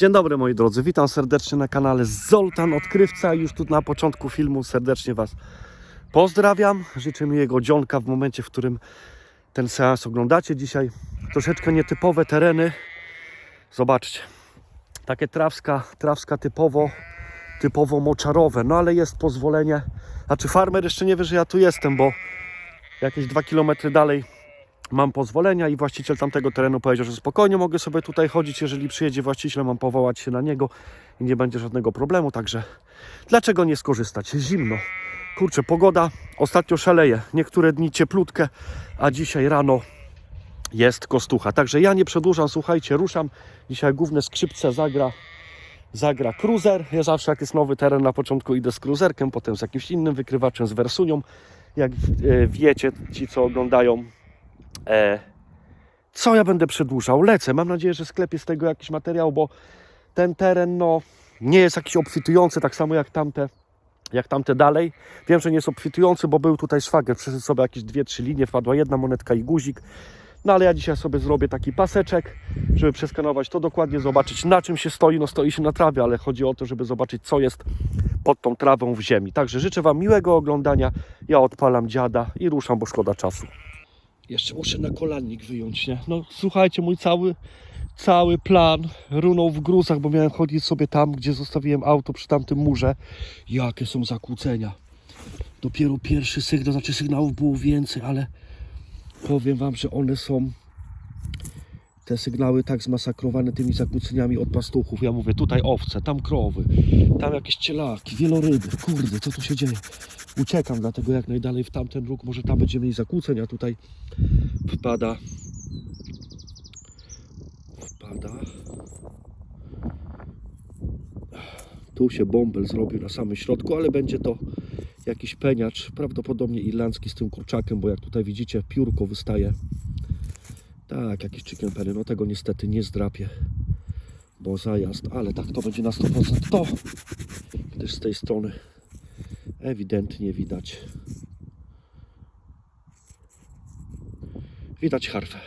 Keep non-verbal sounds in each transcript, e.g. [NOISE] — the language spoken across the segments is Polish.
Dzień dobry moi drodzy, witam serdecznie na kanale Zoltan Odkrywca. Już tu na początku filmu serdecznie Was pozdrawiam. Życzę miłego dzionka w momencie, w którym ten seans oglądacie. Dzisiaj troszeczkę nietypowe tereny. Zobaczcie, takie trawska, trawska typowo, typowo moczarowe. No ale jest pozwolenie. Znaczy farmer jeszcze nie wie, że ja tu jestem, bo jakieś dwa kilometry dalej mam pozwolenia i właściciel tamtego terenu powiedział, że spokojnie mogę sobie tutaj chodzić, jeżeli przyjedzie właściciel, mam powołać się na niego i nie będzie żadnego problemu, także dlaczego nie skorzystać? Zimno. Kurczę, pogoda ostatnio szaleje. Niektóre dni cieplutkę, a dzisiaj rano jest kostucha. Także ja nie przedłużam, słuchajcie, ruszam. Dzisiaj główne skrzypce zagra zagra cruiser. Ja zawsze jak jest nowy teren, na początku idę z cruiserkiem, potem z jakimś innym wykrywaczem, z wersunią. Jak e, wiecie, ci co oglądają co ja będę przedłużał? Lecę. Mam nadzieję, że sklepie z tego jakiś materiał, bo ten teren no, nie jest jakiś obfitujący, tak samo jak tamte, jak tamte dalej. Wiem, że nie jest obfitujący, bo był tutaj szwagier, przeszedł sobie jakieś dwie, trzy linie, wpadła jedna monetka i guzik. No ale ja dzisiaj sobie zrobię taki paseczek, żeby przeskanować to dokładnie, zobaczyć na czym się stoi. No stoi się na trawie, ale chodzi o to, żeby zobaczyć co jest pod tą trawą w ziemi. Także życzę Wam miłego oglądania. Ja odpalam dziada i ruszam, bo szkoda czasu. Jeszcze muszę na kolannik wyjąć, nie? No słuchajcie, mój cały, cały plan runął w gruzach, bo miałem chodzić sobie tam, gdzie zostawiłem auto przy tamtym murze. Jakie są zakłócenia. Dopiero pierwszy sygnał, znaczy sygnałów było więcej, ale powiem Wam, że one są te sygnały tak zmasakrowane tymi zakłóceniami od pastuchów. Ja mówię, tutaj owce, tam krowy, tam jakieś cielaki, wieloryby. Kurde, co tu się dzieje? Uciekam dlatego jak najdalej w tamten róg, może tam będzie mniej zakłóceń, a tutaj wpada wpada tu się bąbel zrobił na samym środku, ale będzie to jakiś peniacz, prawdopodobnie irlandzki z tym kurczakiem, bo jak tutaj widzicie piórko wystaje tak, jakiś chicken penny, no tego niestety nie zdrapię bo zajazd, ale tak to będzie na 100% to gdyż z tej strony ewidentnie widać. Widać harfę.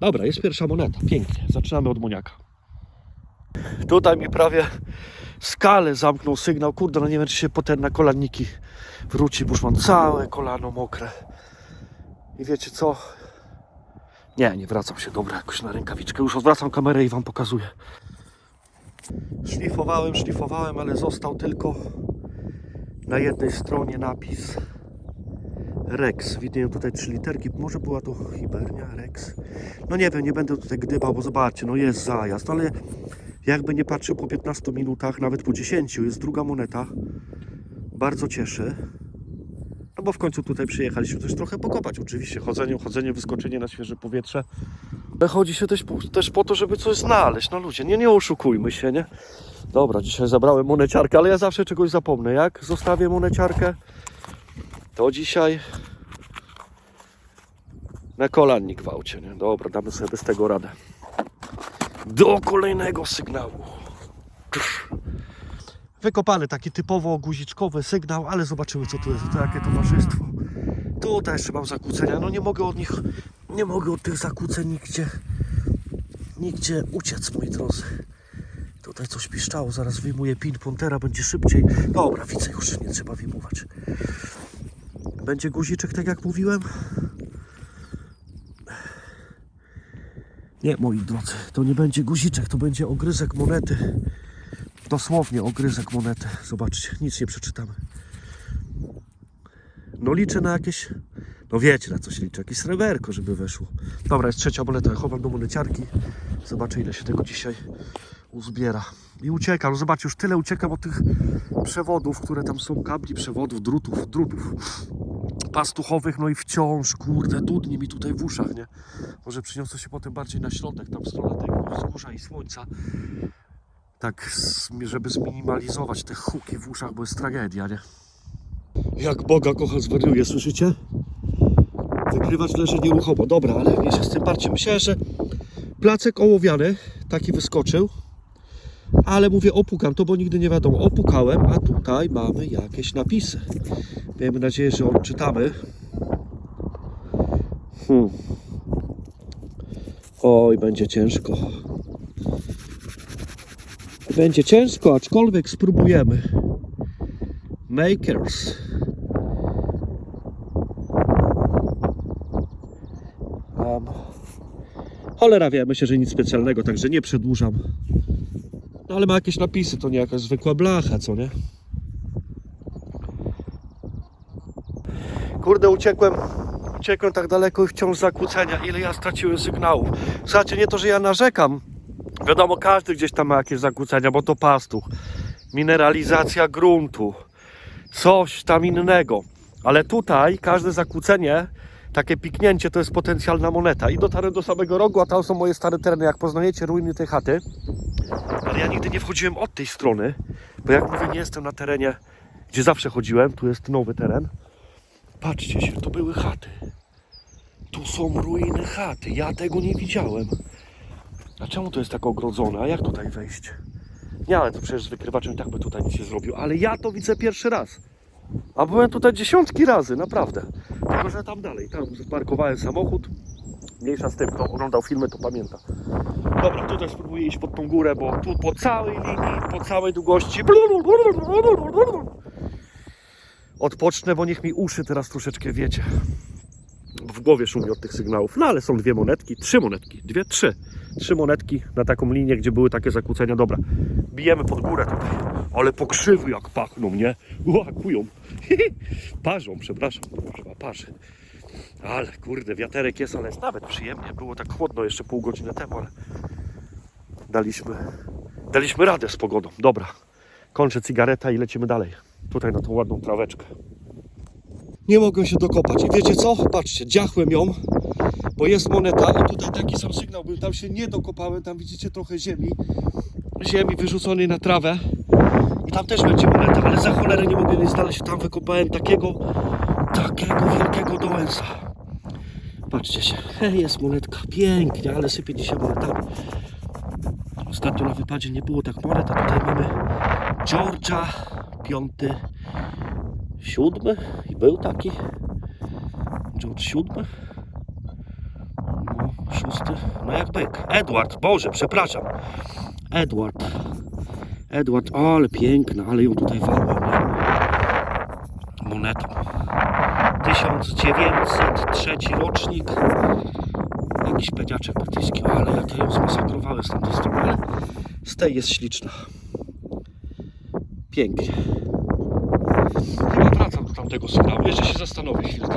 Dobra, jest pierwsza moneta, pięknie. Zaczynamy od moniaka. Tutaj mi prawie skalę zamknął sygnał. Kurde, no nie wiem czy się potem na kolanniki wróci, bo już mam całe kolano mokre. I wiecie co nie, nie wracam się, dobra, jakoś na rękawiczkę już odwracam kamerę i wam pokazuję szlifowałem, szlifowałem, ale został tylko na jednej stronie napis Rex. Widnieją tutaj trzy literki. Może była to Hibernia, Rex. No nie wiem, nie będę tutaj gdybał, bo zobaczcie, no jest zajazd, ale jakby nie patrzył po 15 minutach, nawet po 10, jest druga moneta. Bardzo cieszy. No bo w końcu tutaj przyjechaliśmy też trochę pokopać. Oczywiście chodzenie, chodzenie, wyskoczenie na świeże powietrze. Ale chodzi się też po, też po to, żeby coś znaleźć. No ludzie, nie, nie oszukujmy się, nie? Dobra, dzisiaj zabrałem moneciarkę, ale ja zawsze czegoś zapomnę. Jak zostawię moneciarkę, to dzisiaj na kolannik gwałcie, nie? Dobra, damy sobie bez tego radę. Do kolejnego sygnału. Wykopany taki typowo guziczkowy sygnał, ale zobaczymy co tu jest, to jakie towarzystwo. Tutaj jeszcze mam zakłócenia, no nie mogę od nich, nie mogę od tych zakłóceń nigdzie, nigdzie uciec, moi drodzy. Tutaj coś piszczało, zaraz wyjmuję pin pontera, będzie szybciej. Dobra, widzę już, nie trzeba wyjmować. Będzie guziczek, tak jak mówiłem? Nie, moi drodzy, to nie będzie guziczek, to będzie ogryzek monety. Dosłownie ogryzek monety. Zobaczcie, nic nie przeczytamy. No liczę na jakieś, no wiecie na co się liczy, jakieś sreberko, żeby weszło. Dobra, jest trzecia moneta, chowam do moneciarki. Zobaczę ile się tego dzisiaj uzbiera. I uciekam, no zobaczcie, już tyle uciekam od tych przewodów, które tam są, kabli, przewodów, drutów, drutów pastuchowych, no i wciąż, kurde, dudni mi tutaj w uszach, nie? Może przyniosę się potem bardziej na środek, tam w stronę tego wzgórza i słońca. Tak, żeby zminimalizować te huki w uszach, bo jest tragedia, nie? Jak Boga kocha zwariuje, słyszycie? Wykrywacz leży nieruchomo. Dobra, ale mnie się z tym. Myślałem, że placek ołowiany taki wyskoczył. Ale mówię, opukam to, bo nigdy nie wiadomo. Opukałem, a tutaj mamy jakieś napisy. Miejmy nadzieję, że odczytamy. Hmm. Oj, będzie ciężko. Będzie ciężko, aczkolwiek spróbujemy. Makers. Um, cholera wie, myślę, że nic specjalnego, także nie przedłużam. No ale ma jakieś napisy, to nie jakaś zwykła blacha, co nie? Kurde, uciekłem, uciekłem tak daleko i wciąż zakłócenia. Ile ja straciłem sygnałów. Słuchajcie, nie to, że ja narzekam. Wiadomo, każdy gdzieś tam ma jakieś zakłócenia, bo to pastuch. Mineralizacja gruntu. Coś tam innego. Ale tutaj każde zakłócenie, takie piknięcie to jest potencjalna moneta. I dotarłem do samego rogu, a tam są moje stare tereny. Jak poznajecie ruiny tej chaty, ale ja nigdy nie wchodziłem od tej strony, bo jak mówię, nie jestem na terenie, gdzie zawsze chodziłem. Tu jest nowy teren. Patrzcie się, to były chaty. Tu są ruiny chaty. Ja tego nie widziałem. A czemu to jest tak ogrodzone? A jak tutaj wejść? Nie, ale to przecież z wykrywaczem i tak by tutaj nic nie zrobił. Ale ja to widzę pierwszy raz. A byłem tutaj dziesiątki razy, naprawdę. Tylko, że tam dalej, tam zaparkowałem samochód. Mniejsza z tym, kto oglądał filmy, to pamięta. Dobra, tutaj spróbuję iść pod tą górę, bo tu po całej linii, po całej długości. Odpocznę, bo niech mi uszy teraz troszeczkę wiecie. W głowie szumi od tych sygnałów. No ale są dwie monetki, trzy monetki, dwie, trzy. Trzy monetki na taką linię, gdzie były takie zakłócenia. Dobra, bijemy pod górę tutaj. Ale pokrzywy jak pachną, nie? Łakują. [LAUGHS] Parzą, przepraszam. Chyba parzy. Ale kurde, wiaterek jest, ale jest nawet przyjemnie. Było tak chłodno jeszcze pół godziny temu, ale daliśmy, daliśmy radę z pogodą. Dobra, kończę cigareta i lecimy dalej. Tutaj na tą ładną traweczkę. Nie mogę się dokopać. I wiecie co? Patrzcie, dziachłem ją, bo jest moneta i tutaj taki sam sygnał był. Tam się nie dokopałem, tam widzicie trochę ziemi. Ziemi wyrzuconej na trawę. I tam też będzie moneta, ale za cholerę nie mogę jej znaleźć. Tam wykopałem takiego, takiego wielkiego dołęsa. Patrzcie się, Hej, jest monetka, pięknie, ale sypie dzisiaj monetami. Ostatnio na wypadzie nie było tak monet, a tutaj mamy Georgia, piąty, siódmy i był taki. George siódmy. No, szósty, no jak byk. Edward, Boże, przepraszam. Edward. Edward, ale piękna, ale ją tutaj nie? Monetą. 1903 rocznik. Jakiś pediaczek brytyjski, ale ja ją zmasakrowałem z tamtej strony, ale z tej jest śliczna. Pięknie. Chyba wracam do tamtego sygnału. Jeszcze się zastanowię chwilkę.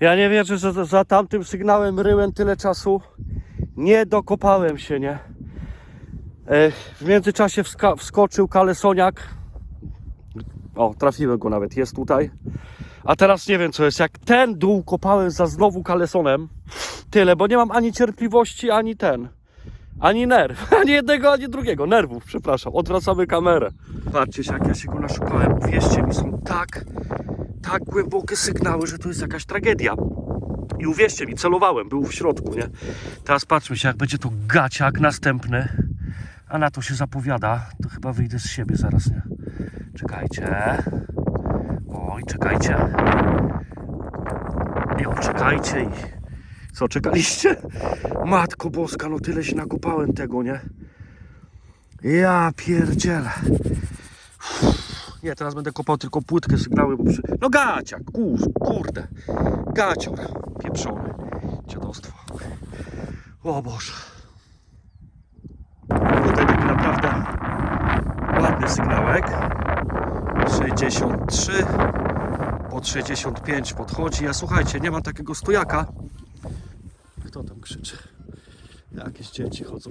Ja nie wierzę, że za, tamtym sygnałem ryłem tyle czasu. Nie dokopałem się, nie? E, W międzyczasie wskoczył kalesoniak. O, trafiłem go nawet, jest tutaj. A teraz nie wiem co jest. Jak ten dół kopałem za znowu kalesonem, tyle, bo nie mam ani cierpliwości, ani ten. Ani nerw. [LAUGHS] Ani jednego, ani drugiego. Nerwów, przepraszam. Odwracamy kamerę. Patrzcie się, jak ja się go naszukałem. Uwierzcie mi, są tak, tak głębokie sygnały, że to jest jakaś tragedia. I uwierzcie mi, celowałem, był w środku, nie? Teraz patrzmy się, jak będzie to gaciak następny. A na to się zapowiada. To chyba wyjdę z siebie zaraz, nie? Czekajcie. Oj, czekajcie. Jo, czekajcie i... Co, czekaliście? Matko Boska, no tyle się nakopałem tego, nie? Ja pierdzielę. Nie, teraz będę kopał tylko płytkę sygnały, bo przy... No gaciak, kur, kurde. Gacior, pieprzony. Dziadostwo. O Boże. Tutaj taki naprawdę ładny sygnałek. 63 pod 65 podchodzi. Ja słuchajcie, nie mam takiego stojaka. Jakieś dzieci chodzą.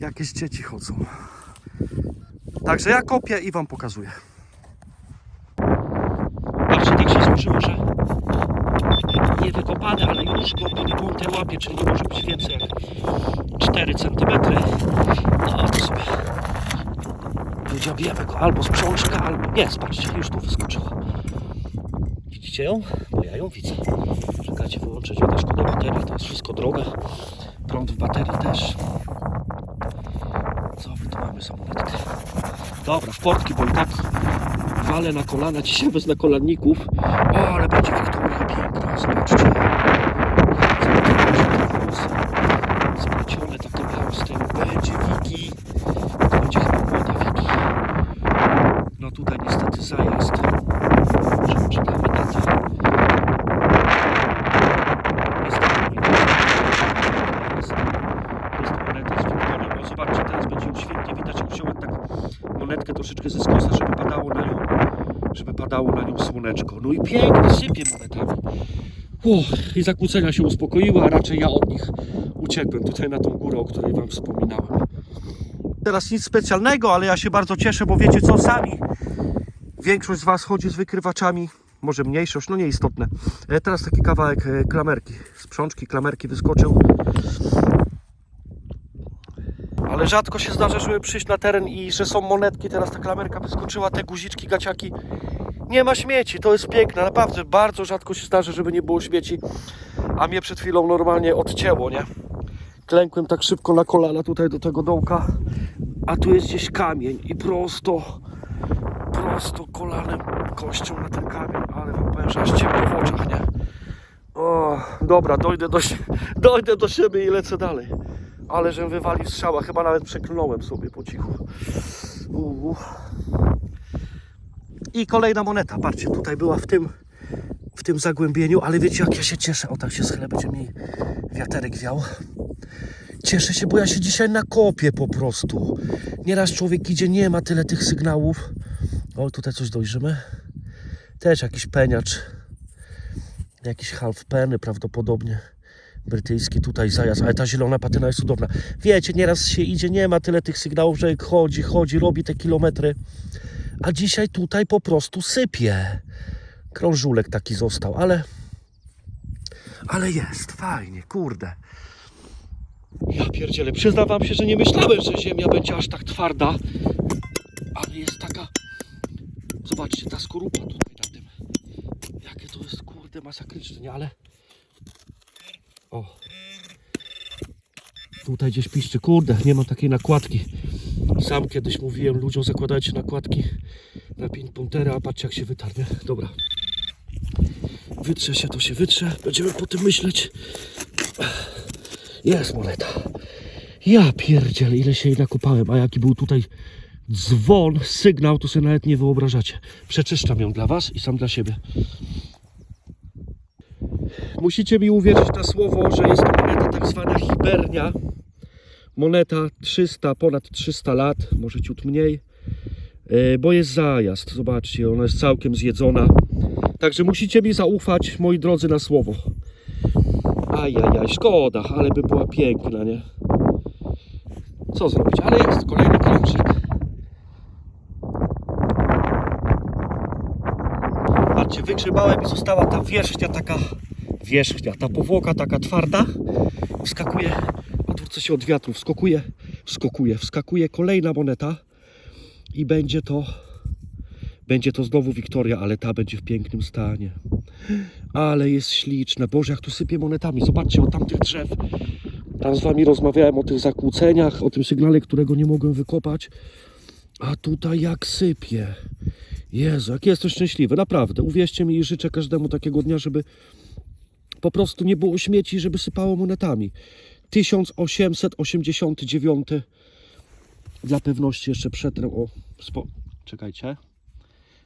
Jakieś dzieci chodzą. Także ja kopię i wam pokazuję. Patrzcie, tak się złożyło, że nie wykopane, ale już go pod łapie, czyli może być więcej jak 4 cm. No to sobie wydziabiemy go albo z przączka, albo... Nie, patrzcie, już tu wyskoczyła. Widzicie ją? Bo ja ją widzę. Czekajcie, wyłączyć wodę, szkoda baterii, to jest wszystko drogie. Prąd w baterii też. Co my tu mamy za monetkę? Dobra, w portki, bo i tak walę na kolana, dzisiaj bez nakolanników. O, ale będzie Wiktoria piękna, zobaczcie. Zobaczcie, Splecione takie białe z tyłu. zobaczcie, teraz będzie ją świetnie widać. Jak wziąłem tak monetkę troszeczkę ze skosa, żeby padało na nią, żeby padało na nią słoneczko. No i pięknie sypie monetami. Uff, I zakłócenia się uspokoiły, a raczej ja od nich uciekłem tutaj na tą górę, o której Wam wspominałem. Teraz nic specjalnego, ale ja się bardzo cieszę, bo wiecie co, sami większość z Was chodzi z wykrywaczami, może mniejszość, no nieistotne. E, Teraz taki kawałek e, klamerki, sprzączki, klamerki wyskoczył. Ale rzadko się zdarza, żeby przyjść na teren i że są monetki, teraz ta klamerka wyskoczyła, te guziczki, gaciaki. Nie ma śmieci, to jest piękne, naprawdę bardzo rzadko się zdarza, żeby nie było śmieci. A mnie przed chwilą normalnie odcięło, nie? Klękłem tak szybko na kolana tutaj do tego dołka, a tu jest gdzieś kamień i prosto, prosto kolanem, kością na ten kamień, ale wam powiem, że aż ciemno w oczach, nie? O, dobra, dojdę do, [LAUGHS] dojdę do siebie i lecę dalej. Ale żem wywalił strzała, chyba nawet przeklnąłem sobie po cichu. I kolejna moneta, patrzcie, tutaj była w tym, w tym zagłębieniu, ale wiecie jak ja się cieszę, o tak się schylę, będzie mi wiaterek wiał. Cieszę się, bo ja się dzisiaj nakopię po prostu. Nieraz człowiek idzie, nie ma tyle tych sygnałów. O, tutaj coś dojrzymy. Też jakiś peniacz. Jakiś half penny prawdopodobnie. Brytyjski tutaj zajazd, ale ta zielona patyna jest cudowna. Wiecie, nieraz się idzie, nie ma tyle tych sygnałów, że chodzi, chodzi, robi te kilometry. A dzisiaj tutaj po prostu sypie. Krążulek taki został, ale... Ale jest, fajnie, kurde. Ja pierdzielę, przyznam wam się, że nie myślałem, że ziemia będzie aż tak twarda. Ale jest taka... Zobaczcie, ta skorupa tutaj na tym. Jakie to jest, kurde, masakryczne, nie? Ale... O. Tutaj gdzieś piszczy, kurde, nie mam takiej nakładki. Sam kiedyś mówiłem ludziom, zakładajcie nakładki na ping-pontera, a patrzcie jak się wytarnie. Dobra. Wytrze się, to się wytrze. Będziemy po tym myśleć. Jest moneta. Ja pierdzielę, ile się jej nakopałem, a jaki był tutaj dzwon, sygnał, to sobie nawet nie wyobrażacie. Przeczyszczam ją dla Was i sam dla siebie. Musicie mi uwierzyć na słowo, że jest to moneta tak zwana hibernia. Moneta 300, ponad 300 lat, może ciut mniej, e, bo jest zajazd. Zobaczcie, ona jest całkiem zjedzona. Także musicie mi zaufać, moi drodzy, na słowo. Ajajaj, szkoda, ale by była piękna, nie? Co zrobić? Ale jest kolejny krążek. Patrzcie, wygrzebałem i została ta wierzchnia taka, wierzchnia, ta powłoka taka twarda. Wskakuje, odwrócę się od wiatru, wskakuje, wskakuje, wskakuje kolejna moneta i będzie to, będzie to znowu Wiktoria, ale ta będzie w pięknym stanie. Ale jest śliczne. Boże, jak tu sypie monetami. Zobaczcie, od tamtych drzew. Tam z wami rozmawiałem o tych zakłóceniach, o tym sygnale, którego nie mogłem wykopać. A tutaj jak sypie. Jezu, jak jestem szczęśliwy, naprawdę. Uwierzcie mi i życzę każdemu takiego dnia, żeby po prostu nie było śmieci, żeby sypało monetami. 1889. Dla pewności jeszcze przetrę. O, spo... czekajcie.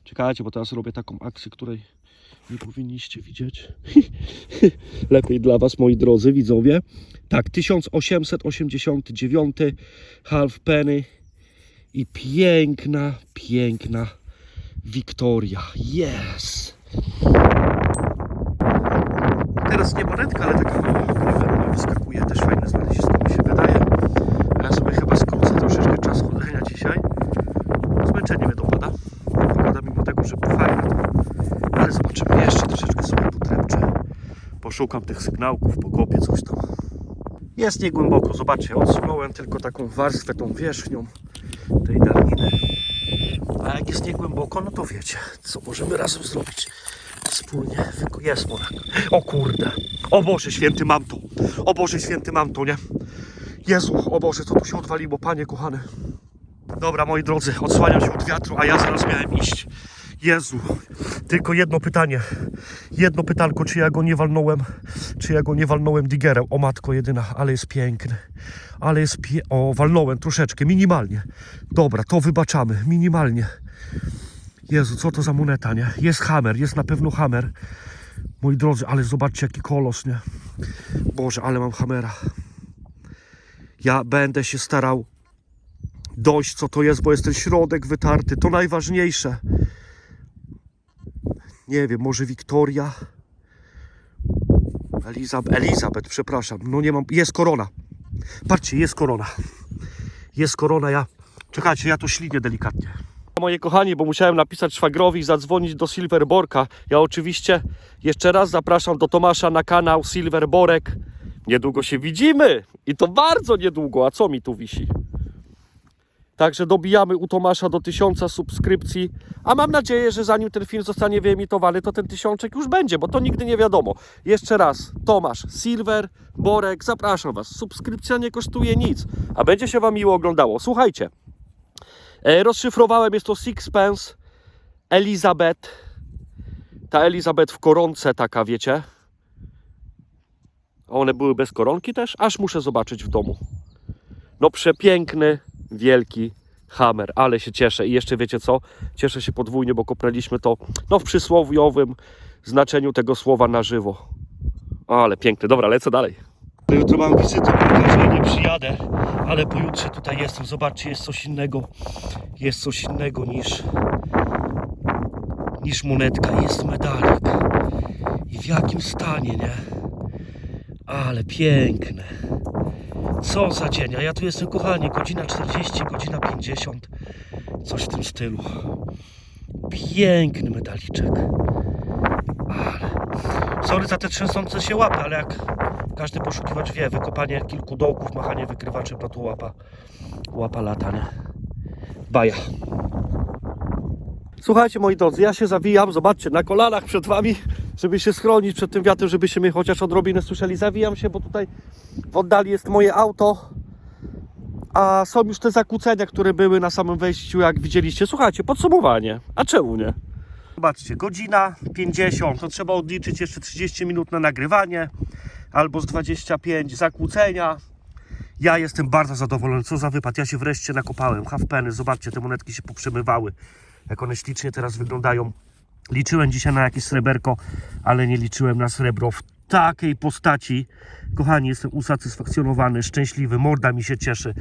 Czekajcie, bo teraz robię taką akcję, której nie powinniście widzieć. [LAUGHS] Lepiej dla Was, moi drodzy widzowie. Tak, 1889 half penny i piękna, piękna Wiktoria. Yes! Teraz nie monetka, ale taka mała wyskakuje. Też fajne znalezisko mi się wydaje. Ja sobie chyba skrócę troszeczkę czas chodzenia dzisiaj. Zmęczenie mnie dopada. Wygląda mimo tego, że fajne to. Ale zobaczymy, jeszcze troszeczkę sobie potrepczę. Poszukam tych sygnałków, pokopię coś tam. Jest niegłęboko, zobaczcie, odsunąłem tylko taką warstwę, tą wierzchnią tej darniny. A jak jest niegłęboko, no to wiecie, co możemy razem zrobić. Wspólnie, jest monak. O kurde, o Boże święty, mam to. O Boże święty, mam to, nie? Jezu, o Boże, co tu się odwaliło, Panie kochany. Dobra, moi drodzy, odsłaniam się od wiatru, a ja zaraz miałem iść. Jezu, tylko jedno pytanie. Jedno pytanko, czy ja go nie walnąłem, czy ja go nie walnąłem digerem. O matko jedyna, ale jest piękny. Ale jest pie... O, walnąłem troszeczkę, minimalnie. Dobra, to wybaczamy, minimalnie. Jezu, co to za moneta, nie? Jest hammer, jest na pewno hammer. Moi drodzy, ale zobaczcie jaki kolos, nie? Boże, ale mam hamera. Ja będę się starał dojść, co to jest, bo jest ten środek wytarty. To najważniejsze. Nie wiem, może Wiktoria. Elizabeth, Elizabeth, przepraszam. No nie mam. Jest korona. Patrzcie, jest korona. Jest korona, ja. Czekajcie, ja to ślinię delikatnie. Moje kochani, bo musiałem napisać szwagrowi zadzwonić do Silverborka. Ja oczywiście jeszcze raz zapraszam do Tomasza na kanał Silverborek. Niedługo się widzimy i to bardzo niedługo. A co mi tu wisi? Także dobijamy u Tomasza do tysiąca subskrypcji. A mam nadzieję, że zanim ten film zostanie wyemitowany, to ten tysiączek już będzie, bo to nigdy nie wiadomo. Jeszcze raz, Tomasz, Silver, Borek, zapraszam Was. Subskrypcja nie kosztuje nic, a będzie się Wam miło oglądało. Słuchajcie, e, rozszyfrowałem, jest to Sixpence Elizabeth. Ta Elizabeth w koronce taka, wiecie. One były bez koronki też? Aż muszę zobaczyć w domu. No przepiękny, wielki hammer, ale się cieszę. I jeszcze wiecie co? Cieszę się podwójnie, bo kopraliśmy to no, w przysłowiowym znaczeniu tego słowa na żywo. Ale piękny. Dobra, lecę dalej. Jutro mam wizytę, że nie przyjadę, ale pojutrze tutaj jestem. Zobaczcie, jest coś innego. Jest coś innego niż niż monetka. Jest medalik. I w jakim stanie, nie? Ale piękne. Co za dzień, a ja tu jestem kochani, godzina 40, godzina 50, coś w tym stylu. Piękny medaliczek. Ale... Sorry za te trzęsące się łapy, ale jak każdy poszukiwacz wie, wykopanie kilku dołków, machanie wykrywaczem, no to łapa, łapa lata, nie? Baja. Słuchajcie moi drodzy, ja się zawijam, zobaczcie, na kolanach przed wami, żeby się schronić przed tym wiatrem, żebyście mnie chociaż odrobinę słyszeli. Zawijam się, bo tutaj w oddali jest moje auto, a są już te zakłócenia, które były na samym wejściu, jak widzieliście. Słuchajcie, podsumowanie, a czemu nie? Zobaczcie, godzina 50, to trzeba odliczyć jeszcze 30 minut na nagrywanie, albo z 25 zakłócenia. Ja jestem bardzo zadowolony, co za wypad. Ja się wreszcie nakopałem. Halfpenny, zobaczcie, te monetki się poprzemywały. Jak one ślicznie teraz wyglądają. Liczyłem dzisiaj na jakieś sreberko, ale nie liczyłem na srebro w takiej postaci. Kochani, jestem usatysfakcjonowany, szczęśliwy, morda mi się cieszy.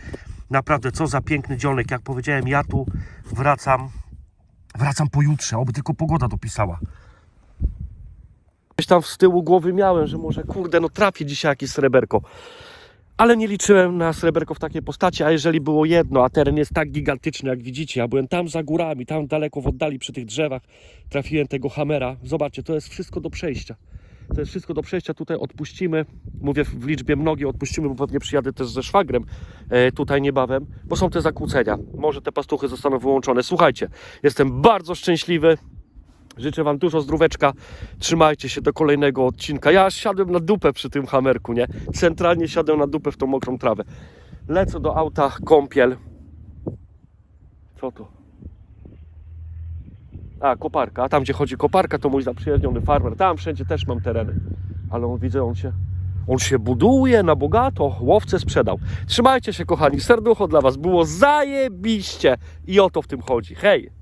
Naprawdę, co za piękny dzionek. Jak powiedziałem, ja tu wracam, wracam pojutrze, oby tylko pogoda dopisała. Gdzieś tam z tyłu głowy miałem, że może kurde, no trafię dzisiaj jakieś sreberko. Ale nie liczyłem na sreberko w takiej postaci, a jeżeli było jedno, a teren jest tak gigantyczny, jak widzicie, ja byłem tam za górami, tam daleko w oddali przy tych drzewach, trafiłem tego hamera. Zobaczcie, to jest wszystko do przejścia. To jest wszystko do przejścia, tutaj odpuścimy, mówię w liczbie mnogiej odpuścimy, bo pewnie przyjadę też ze szwagrem e, tutaj niebawem, bo są te zakłócenia. Może te pastuchy zostaną wyłączone. Słuchajcie, jestem bardzo szczęśliwy, Życzę Wam dużo zdróweczka. Trzymajcie się do kolejnego odcinka. Ja siadłem na dupę przy tym hamerku, nie? Centralnie siadłem na dupę w tą mokrą trawę. Lecę do auta, kąpiel. Co to? A, koparka. A tam, gdzie chodzi koparka, to mój zaprzyjaźniony farmer. Tam wszędzie też mam tereny. Ale on, widzę, on się... On się buduje na bogato, łowcę sprzedał. Trzymajcie się, kochani, serducho dla Was. Było zajebiście. I o to w tym chodzi. Hej!